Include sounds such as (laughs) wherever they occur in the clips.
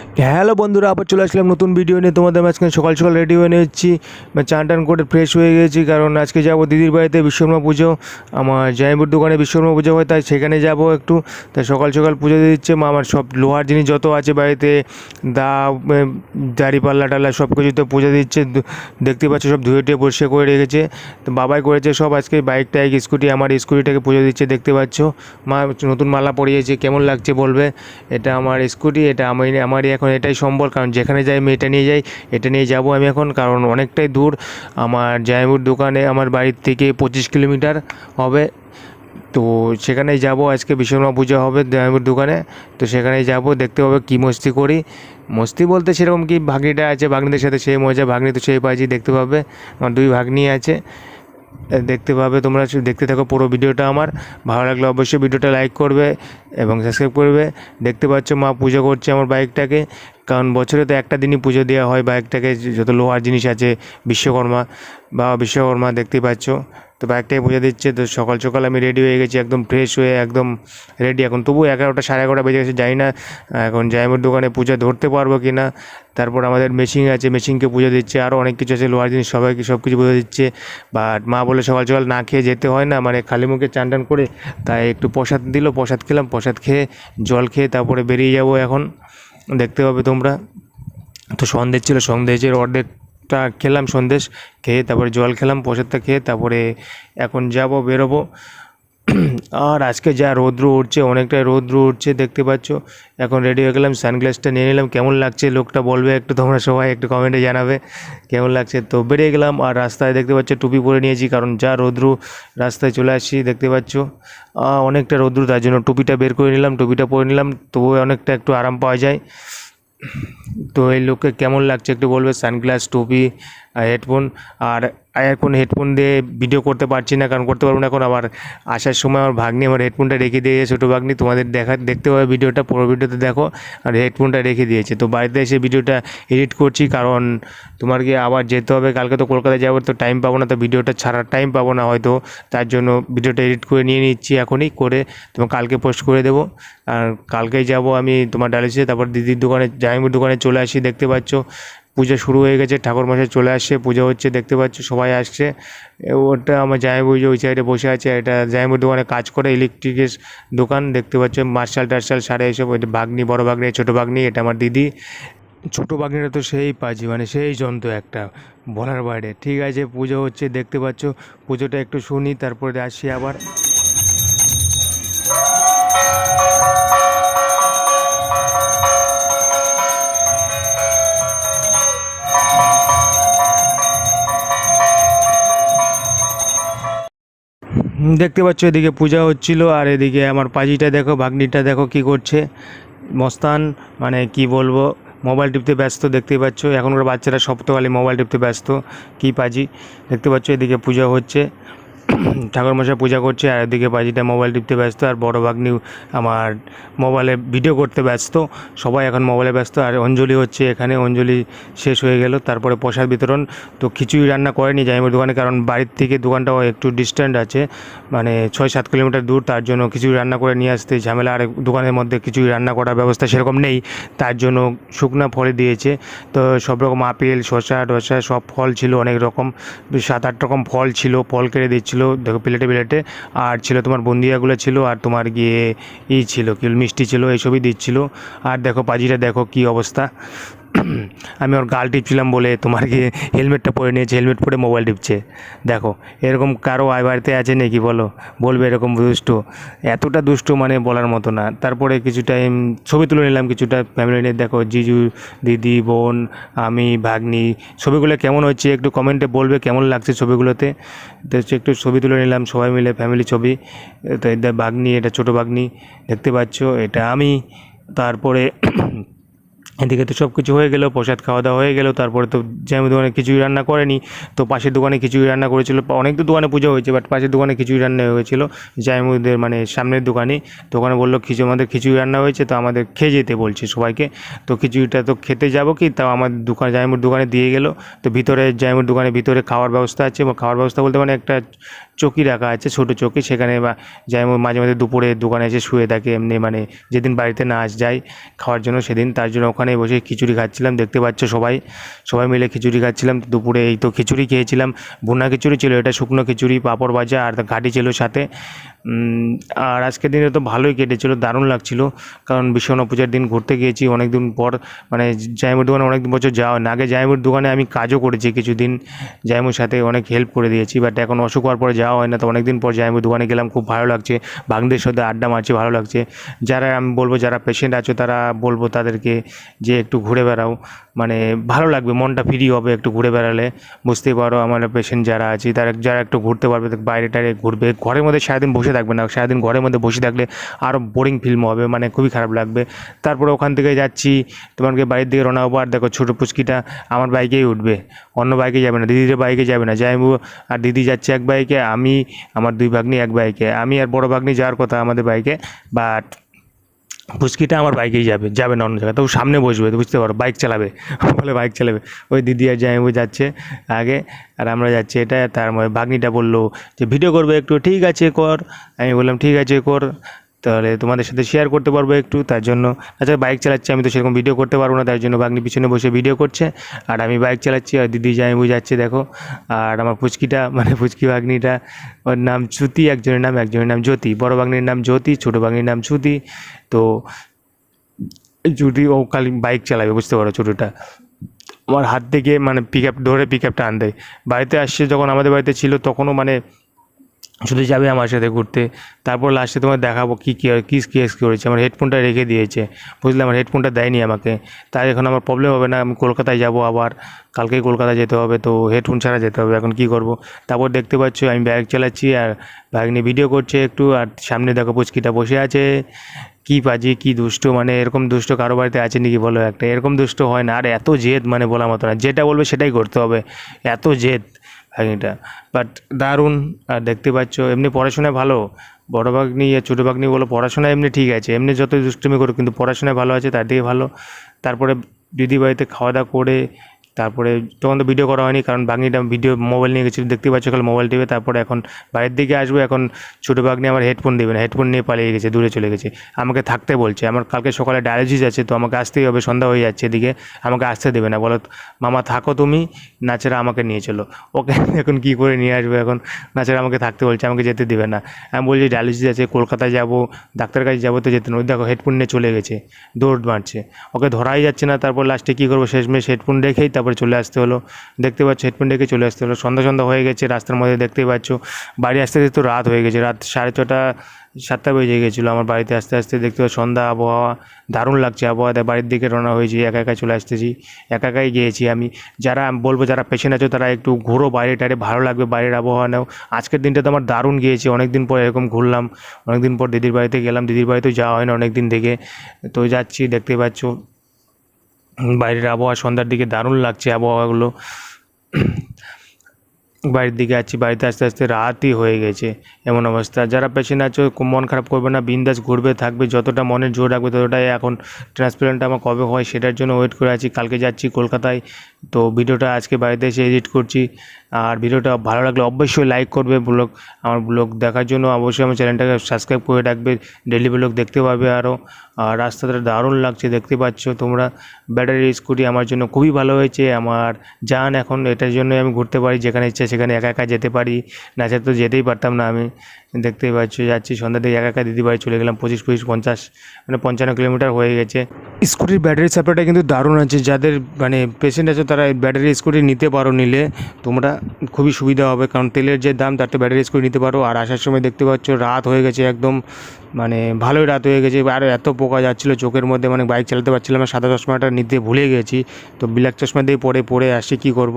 Hello বন্ধুরা আবার চলে আসলাম নতুন ভিডিও নিয়ে। তোমাদের আজকে সকাল সকাল রেডি হয়ে নিচ্ছি মানে চান টান করে ফ্রেশ হয়ে গেছি কারণ আজকে যাব দিদির বাড়িতে বিশ্বকর্মা পুজো। আমার জাইবুর দোকানে বিশ্বকর্মা পুজো হয় তাই সেখানে যাব একটু। তাই সকাল সকাল পুজো দিয়ে দিচ্ছে। মা আমার সব লোহার জিনিস যত আছে বাড়িতে দা উম, দাড়ি পাল্লা টাল্লা সব কিছুতে পুজো দিচ্ছে। দেখতে পাচ্ছ সব ধুয়ে টুয়ে পরিষ্কার করে রেখেছে। তো বাবাই করেছে সব আজকে বাইক টাইক স্কুটি আমার স্কুটিটাকে পুজো দিচ্ছে দেখতে পাচ্ছ। মা নতুন মালা পরিয়েছে কেমন লাগছে বলবে? এটা আমার স্কুটি এটা আমি আমারই এখন এটাই সম্বল, কারণ যেখানে যাই আমি এটা নিয়ে যাই, এটা নিয়ে যাব আমি এখন, কারণ অনেকটাই দূর। আমার জায়মুর দোকানে আমার বাড়ির থেকে পঁচিশ কিলোমিটার হবে। তো সেখানেই যাব, আজকে বিশ্বকর্মা পুজো হবে জায়মুর দোকানে। তো সেখানে যাব, দেখতে হবে কী মস্তি করি। মস্তি বলতে সেরকম কি ভাগ্নিটা আছে, ভাগ্নিদের সাথে সেই মজা, ভাগ্নি তো সেই পাইছি, দেখতে পাবে। আমার দুই ভাগ্নি আছে। দেখতে পাবে তোমরা, দেখতে থাকো পুরো ভিডিওটা আমার। ভালো লাগলে অবশ্যই ভিডিওটা লাইক করবে। এবং সাবস্ক্রাইব করবে। দেখতে পাচ্ছ, মা পুজো করছে আমার বাইকটাকে কারণ বছরে তো একটা দিনই পুজো দেওয়া হয় বাইকটাকে যত লোহার জিনিস আছে, বিশ্বকর্মা বা বিশ্বকর্মা দেখতে পাচ্ছ। তো বাইকটাকে পুজো দিচ্ছে, তো সকাল সকাল আমি রেডি হয়ে গেছি, একদম ফ্রেশ হয়ে, একদম রেডি এখন তবু এগারোটা, সাড়ে এগারোটা বেজে গেছে, জানি না, এখন জাইমের দোকানে পুজো ধরতে পারব কি না তারপর আমাদের মেশিন আছে মেশিনকে পুজো দিচ্ছে আরও অনেক কিছু আছে, লোহার জিনিস, সবাইকে সব কিছু পুজো দিচ্ছে। বাট মা বলে সকাল সকাল না খেয়ে যেতে হয় না মানে খালি মুখে চান করে, তাই একটু প্রসাদ দিল, প্রসাদ খেলাম, প্রসাদ খেয়ে, জল খেয়ে তারপরে বেরিয়ে যাব এখন। দেখতে পাবে তোমরা। তো সন্দেশ ছিল, সন্দেশের অর্ধেকটা খেলাম সন্দেশ, খেয়ে তারপরে জল খেলাম, প্রসাদটা খেয়ে তারপরে এখন যাব, বেরোবো। আর আজকে যা রৌদ্র উঠছে অনেকটাই রৌদ্র উঠছে দেখতে পাচ্ছ। এখন রেডি হয়ে গেলাম সানগ্লাসটা নিয়ে নিলাম। কেমন লাগছে? লোকটা বলবে, একটু তোমরা সবাই একটু কমেন্টে জানাবে। কেমন লাগছে? তো বেরিয়ে গেলাম, আর রাস্তায় দেখতে পাচ্ছ, টুপি পরে নিয়েছি, কারণ যা রৌদ্র, রাস্তায় চলে আসছি, দেখতে পাচ্ছ। অনেকটা রৌদ্র, তার জন্য টুপিটা বের করে নিলাম, টুপিটা পরে নিলাম, তবুও অনেকটা একটু আরাম পাওয়া যায়। তো এই লোককে কেমন লাগছে একটু বলবে সানগ্লাস টুপি হেডফোন আর এখন হেডফোন দিয়ে ভিডিও করতে পারছি না, কারণ করতে পারব না এখন। আবার আসার সময় আমার ভাগ্নি আমার হেডফোনটা রেখে দিয়েছে ছোটো ভাগ্নি। তোমাদের দেখা, দেখতে হবে ভিডিওটা পুরো ভিডিওতে দেখো। আর হেডফোনটা রেখে দিয়েছে। তো বাড়িতে এসে ভিডিওটা এডিট করছি, কারণ তোমার কি আবার যেতে হবে? কালকে তো কলকাতায় যাব, তো টাইম পাবো না, তো ভিডিওটা ছাড়ার টাইম পাবো না হয়তো। তার জন্য ভিডিওটা এডিট করে নিয়ে নিচ্ছি এখনই, করে তোমার কালকে পোস্ট করে দেবো। আর কালকেই যাব আমি তোমার ডালিসে তারপর দিদির দোকানে জাইমুর দোকানে চলে আসি, দেখতে পাচ্ছ। পুজো শুরু হয়ে গেছে, ঠাকুর মশাই চলে আসছে, পুজো হচ্ছে, দেখতে পাচ্ছ, সবাই আসছে। ওটা আমার জামাইবু যে ওই সাইডে বসে আছে, এটা জামাইবুর দোকানে কাজ করে ইলেকট্রিকের দোকান, দেখতে পাচ্ছ, মার্শাল টার্শাল সারে এসব যে বাগনি বড় বাগনি ছোটো বাগনি এটা আমার দিদি। ছোটো বাগনিটা তো সেই পাজি মানে সেই যন্ত্র একটা, বলার বাইরে। ঠিক আছে, পুজো হচ্ছে, দেখতে পাচ্ছ, পুজোটা একটু শুনি, তারপরে আসি আবার। দেখতে পাচ্ছ, এদিকে পূজা হচ্ছিল আর এদিকে আমার পাজিটা দেখো, ভাগ্নিটা দেখো কি করছে। মস্তান মানে কি বলব মোবাইল টিপতে ব্যস্ত দেখতে পাচ্ছ। এখনকার বাচ্চারা সপ্তাহে মোবাইল টিপতে ব্যস্ত, কি পাজি। দেখতে পাচ্ছ, এদিকে পূজা হচ্ছে। (clears throat) ঠাকুরমশাই পূজা করছে, আর এদিকে পাজিটা মোবাইল টিপতে ব্যস্ত, আর বড় ভাগ্নি আমার মোবাইলে ভিডিও করতে ব্যস্ত। সবাই এখন মোবাইলে ব্যস্ত, আর অঞ্জলি হচ্ছে এখানে, অঞ্জলি শেষ হয়ে গেল। তারপরে প্রসাদ বিতরণ। তো খিচুড়ি রান্না করেনি জাইমের দোকানে, কারণ বাড়ির থেকে দোকানটাও একটু ডিস্ট্যান্ট আছে। মানে ছয় সাত কিলোমিটার দূর, তার জন্য খিচুড়ি রান্না করে নিয়ে আসতে ঝামেলা, আর দোকানের মধ্যে খিচুড়ি রান্না করার ব্যবস্থা সেরকম নেই। তার জন্য শুকনা ফলে দিয়েছে। তো সব রকম আপেল, শসা, টসা সব ফল ছিল, অনেক রকম, সাত আট রকম ফল ছিল, ফল কেড়ে দিচ্ছিল। দেখো প্লেটে প্লেটে, আর ছিল তোমার বন্দিয়াগুলো ছিল, আর তোমার গিয়ে ই ছিল, কি মিষ্টি ছিল, এইসবই দিচ্ছিল। আর দেখো পাজিটা দেখো কি অবস্থা। (clears throat) আমি ওর গাল টিপছিলাম বলে তোমার কি হেলমেটটা পরে নিয়েছে, হেলমেট পরে মোবাইল টিপছে। দেখো, এরকম কারও আয় বাড়িতে আছে নাকি বলো? বলবে এরকম দুষ্ট। এতটা দুষ্ট মানে বলার মতো না। তারপরে কিছু টাইম ছবি তুলে নিলাম, কিছুটা ফ্যামিলি নিয়ে। দেখো, জিজু, দিদি, বোন, আমি, ভাগ্নি, ছবিগুলো কেমন হচ্ছে একটু কমেন্টে বলবে, কেমন লাগছে ছবিগুলোতে। তো একটু ছবি তুলে নিলাম, সবাই মিলে ফ্যামিলি ছবি। তো এটা বাগনি এটা ছোটো বাগনি দেখতে পাচ্ছ, এটা আমি। তারপরে (clears throat) এদিকে তো সব কিছু হয়ে গেলো, প্রসাদ খাওয়া দাওয়া হয়ে গেলো, তারপরে তো যেমন দোকানে খিচুড়ি রান্না করেনি, তো পাশের দোকানে খিচুড়ি রান্না করেছিল, অনেক তো দোকানে পুজো হয়েছে বাট পাশের দোকানে খিচুড়ি রান্না হয়েছিল জায়মুদের মানে সামনের দোকানে দোকানে বলল খিচুড়ি আমাদের খিচুড়ি রান্না হয়েছে, তো আমাদের খেয়ে যেতে বলছে সবাইকে, তো খিচুড়িটা তো খেতে যাব কি? তাও আমার দোকান জায়মুর দোকানে দিয়ে গেলো, তো ভিতরে জায়মুর দোকানে ভিতরে খাওয়ার ব্যবস্থা আছে এবং খাওয়ার ব্যবস্থা বলতে মানে একটা চকি রাখা আছে, ছোটো চকি। সেখানে বা যাই মাঝে মাঝে দুপুরে দোকানে এসে শুয়ে থাকে, এমনি মানে যেদিন বাড়িতে না আস যায় খাওয়ার জন্য সেদিন। তার জন্য ওখানে বসে খিচুড়ি খাচ্ছিলাম, দেখতে পাচ্ছ সবাই। সবাই মিলে খিচুড়ি খাচ্ছিলাম। দুপুরে এই তো খিচুড়ি খেয়েছিলাম। ভুনা খিচুড়ি ছিল, এটা শুকনো খিচুড়ি, পাঁপড় ভাজা আর ঘাটি ছিল সাথে। আর আজকের দিনে তো ভালোই কেটেছিল, দারুণ লাগছিল। কারণ বিশ্বকর্মা পূজার দিন ঘুরতে গিয়েছি অনেক দিন পর মানে জাইমুর দোকানে অনেক বছর যাওয়া না। আগে জাইমুর দোকানে আমি কাজও করেছি কিছুদিন জাইমুর সাথে অনেক হেল্প করে দিয়েছি বাট এখন অসুখ হওয়ার পরে যাওয়া হয় না, তো অনেক দিন পর জাইমুর দোকানে গেলাম, খুব ভালো লাগছে। ভাগদের সাথে আড্ডা মারছি, ভালো লাগছে। যারা, আমি বলব, যারা পেশেন্ট আছো, তারা বলব তাদেরকে যে একটু ঘুরে বেড়াও। মানে ভালো লাগবে, মনটা ফ্রি হবে একটু ঘুরে বেড়ালে। বুঝতেই পারো আমার পেশেন্ট যারা আছে, তারা যারা একটু ঘুরতে পারবে বাইরে টাইরে ঘুরবে। ঘরের মধ্যে সারাদিন বসে থাকবে না, সারাদিন ঘরের মধ্যে বসে থাকলে আরও বোরিং ফিল্ম হবে মানে খুবই খারাপ লাগবে। তারপরে ওখান থেকে যাচ্ছি, তোমাকে বাড়ির দিকে রওনা হব, আর দেখো ছোটো পুচকিটা আমার বাইকেই উঠবে। অন্য বাইকে যাবে না, দিদির বাইকে যাবে না। যাইবো আর দিদি যাচ্ছে এক বাইকে আমি, আমার দুই ভাগ্নি এক বাইকে আমি আর বড় ভাগ্নি যাওয়ার কথা আমাদের বাইকে বাট পুচকিটা আমার বাইকেই যাবে যাবে না অন্য জায়গায়। তো সামনে বসবে, তো বুঝতে পারো, বাইক চালাবে, (laughs) বলে বাইক চালাবে। ওই দিদি আর জামাইবু যাচ্ছে আগে, আর আমরা যাচ্ছি এটা, তার মধ্যে ভাগ্নিটা বলল যে, ভিডিও করবে একটু, ঠিক আছে, কর। আমি বললাম, ঠিক আছে, কর। তাহলে তোমাদের সাথে শেয়ার করতে পারব একটু, তার জন্য। আচ্ছা বাইক চালাচ্ছি, আমি তো সেরকম ভিডিও করতে পারব না, তার জন্য বাগনি পিছনে বসে ভিডিও করছে। আর আমি বাইক চালাচ্ছি, আর দিদি জামাইবু যাচ্ছে, দেখো। আর আমার পুচকিটা (laughs) মানে পুচকি বাগনিটা, ওর নাম শ্রুতি, একজনের নাম একজনের নাম জ্যোতি। বড় বাগনির নাম জ্যোতি, ছোটো বাগনির নাম শ্রুতি। তো জুটি ও খালি বাইক চালাবে, বুঝতে পারো ছোটোটা। আমার হাত থেকে মানে পিক আপ ধরে পিক আপটা আন দেয় বাড়িতে আসছে, যখন আমাদের বাড়িতে ছিল, তখনও মানে শুধু যাবে আমার সাথে ঘুরতে। তারপর লাস্টে তোমার দেখাবো কী কী কী কেস করেছে। আমার হেডফোনটা রেখে দিয়েছে। বুঝলে? আমার হেডফোনটা দেয়নি আমাকে। তাই এখন আমার প্রবলেম হবে না, আমি কলকাতায় যাব আবার। কালকেই কলকাতা যেতে হবে, তো হেডফোন ছাড়া যেতে হবে। এখন কী করব? তারপর দেখতে পাচ্ছ, আমি ব্যাগ চালাচ্ছি আর ব্যাগ নিয়ে ভিডিও করছে একটু। আর সামনে দেখো পুচকিটা বসে আছে। কি পাজি কি দুষ্ট মানে এরকম দুষ্ট কারও বাড়িতে আছে নাকি বলো একটা? এরকম দুষ্ট হয় না। আর এত জেদ মানে বলার মতো না। যেটা বলবে সেটাই করতে হবে। এত জেদ। ভাগ্নিটা বাট দারুণ, আর দেখতে পাচ্ছ, এমনি পড়াশোনায় ভালো। বড় ভাগ্নি আর ছোটো ভাগ্নি বলো, পড়াশোনা এমনি ঠিক আছে। এমনি যত দুষ্টুমি করো কিন্তু পড়াশোনায় ভালো আছে, তার দিকে ভালো। তারপরে দিদি বাড়িতে খাওয়া দাওয়া করে তারপরে তখন তো ভিডিও করা হয়নি, কারণ ভাগ্নিটা ভিডিও মোবাইল নিয়ে গেছিল দেখতে পাচ্ছ কাল মোবাইল টিপে তারপরে এখন বাইরের দিকে আসব, এখন ছোটো ভাগ্নি আমার হেডফোন দেবে না হেডফোন নিয়ে পালিয়ে গেছে, দূরে চলে গেছে, আমাকে থাকতে বলছে, আমার কালকে সকালে ডায়ালিসিস আছে, তো আমাকে আসতেই হবে, সন্ধ্যা হয়ে যাচ্ছে এদিকে, আমাকে আসতে দেবে না, বলো মামা থাকো তুমি নাচেরা আমাকে নিয়ে চলো, ওকে (laughs) এখন কী করে নিয়ে আসবে এখন নাচেরা আমাকে থাকতে বলছে, আমাকে যেতে দেবে না, আমি বলছি ডায়ালিসিস আছে, কলকাতায় যাব ডাক্তার কাছে যাব, তো যেতে না, ওই দেখো হেডফোন নিয়ে চলে গেছে, দৌড় মারছে, ওকে ধরাই যাচ্ছে না, তারপর লাস্টে কী করব, শেষমেশ হেডফোন রেখেই তারপরে চলে আসতে হলো। দেখতে পাচ্ছ হেডফোন ডেকে চলে আসতে হলো। সন্ধ্যা সন্ধ্যা হয়ে গেছে, রাস্তার মধ্যে দেখতেই পাচ্ছ। বাড়ি আসতে আসতে তো রাত হয়ে গেছে, রাত সাড়ে ছটা, সাতটা বেজে গেছিল আমার বাড়িতে আস্তে আস্তে। দেখতে পাচ্ছ, সন্ধ্যা, আবহাওয়া দারুণ লাগছে। আবহাওয়াতে বাড়ির দিকে রওনা হয়েছি, একা একা চলে আসতেছি, একা একাই গিয়েছি আমি। যারা, বলব যারা পেশেন্ট আছো, তারা একটু ঘুরো বাইরে টাইরে, ভালো লাগবে বাইরের আবহাওয়া নাও। আজকের দিনটা তো আমার দারুণ গিয়েছে। অনেক দিন পর এরকম ঘুরলাম অনেক দিন পর দিদির বাড়িতে গেলাম। দিদির বাড়িতেও যাওয়া হয় না অনেক দিন থেকে। তো যাচ্ছি, দেখতে পাচ্ছ। বাইরের আবহাওয়া সন্ধ্যার দিকে দারুণ লাগছে, আবহাওয়াগুলো (clears throat) বাড়ির দিকে আছি, বাড়িতে আস্তে আস্তে রাতই হয়ে গেছে, এমন অবস্থা। যারা পেশেন্ট আছে, মন খারাপ করবে না, বিন্দাস ঘুরবে, থাকবে, যতটা মনে জোর রাখবে ততটাই এখন ট্রান্সপ্লান্ট আমার কবে হয় সেটার জন্য ওয়েট করে আছি। কালকে যাচ্ছি কলকাতায় তো ভিডিওটা আজকে বাড়িতে এসে এডিট করছি। আর ভিডিওটা ভালো লাগলে অবশ্যই লাইক করবে ব্লগ, আমার ব্লগ দেখার জন্য। অবশ্যই আমার চ্যানেলটাকে সাবস্ক্রাইব করে রাখবে। ডেলি ব্লগ দেখতে পাবে আরও আর রাস্তাটা দারুণ লাগছে, দেখতে পাচ্ছ তোমরা। ব্যাটারি স্কুটি আমার জন্য খুবই ভালো হয়েছে। আমার যান এখন এটার জন্যই আমি ঘুরতে পারি, যেখানে ইচ্ছা সেখানে একা একা যেতে পারি। নাচে তো যেতেই পারতাম না আমি। দেখতেই পাচ্ছ, যাচ্ছি সন্ধ্যা থেকে একা একা দিদি বাড়ি চলে গেলাম, পঁচিশ পঁচিশ, পঞ্চাশ মানে পঞ্চান্ন কিলোমিটার হয়ে গেছে। স্কুটির ব্যাটারি সাপ্লাইটা কিন্তু দারুণ আছে। যাদের মানে পেশেন্ট আছে তারা এই ব্যাটারি স্কুটি নিতে পারো নিলে তোমরা খুবই সুবিধা হবে। কারণ তেলের যে দাম, তার ব্যাটারি স্কুটি নিতে পারো। আর আসার সময় দেখতে পাচ্ছ, রাত হয়ে গেছে একদম মানে ভালোই রাত হয়ে গেছে। আর এত পোকা যাচ্ছিল চোখের মধ্যে মানে বাইক চালাতে পারছিলাম না। সাদা চশমাটা নিতে ভুলে গেছি। তো ব্ল্যাক চশমা দিয়ে পরে পরে আসি কী করব?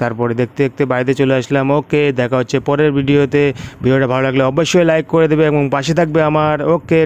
তারপরে দেখতে দেখতে বাড়িতে চলে আসলাম। ওকে, দেখা হচ্ছে পরের ভিডিওতে। ভিডিওটা ভালো লাগলে অবশ্যই লাইক করে দেবে এবং পাশে থাকবে আমার। ওকে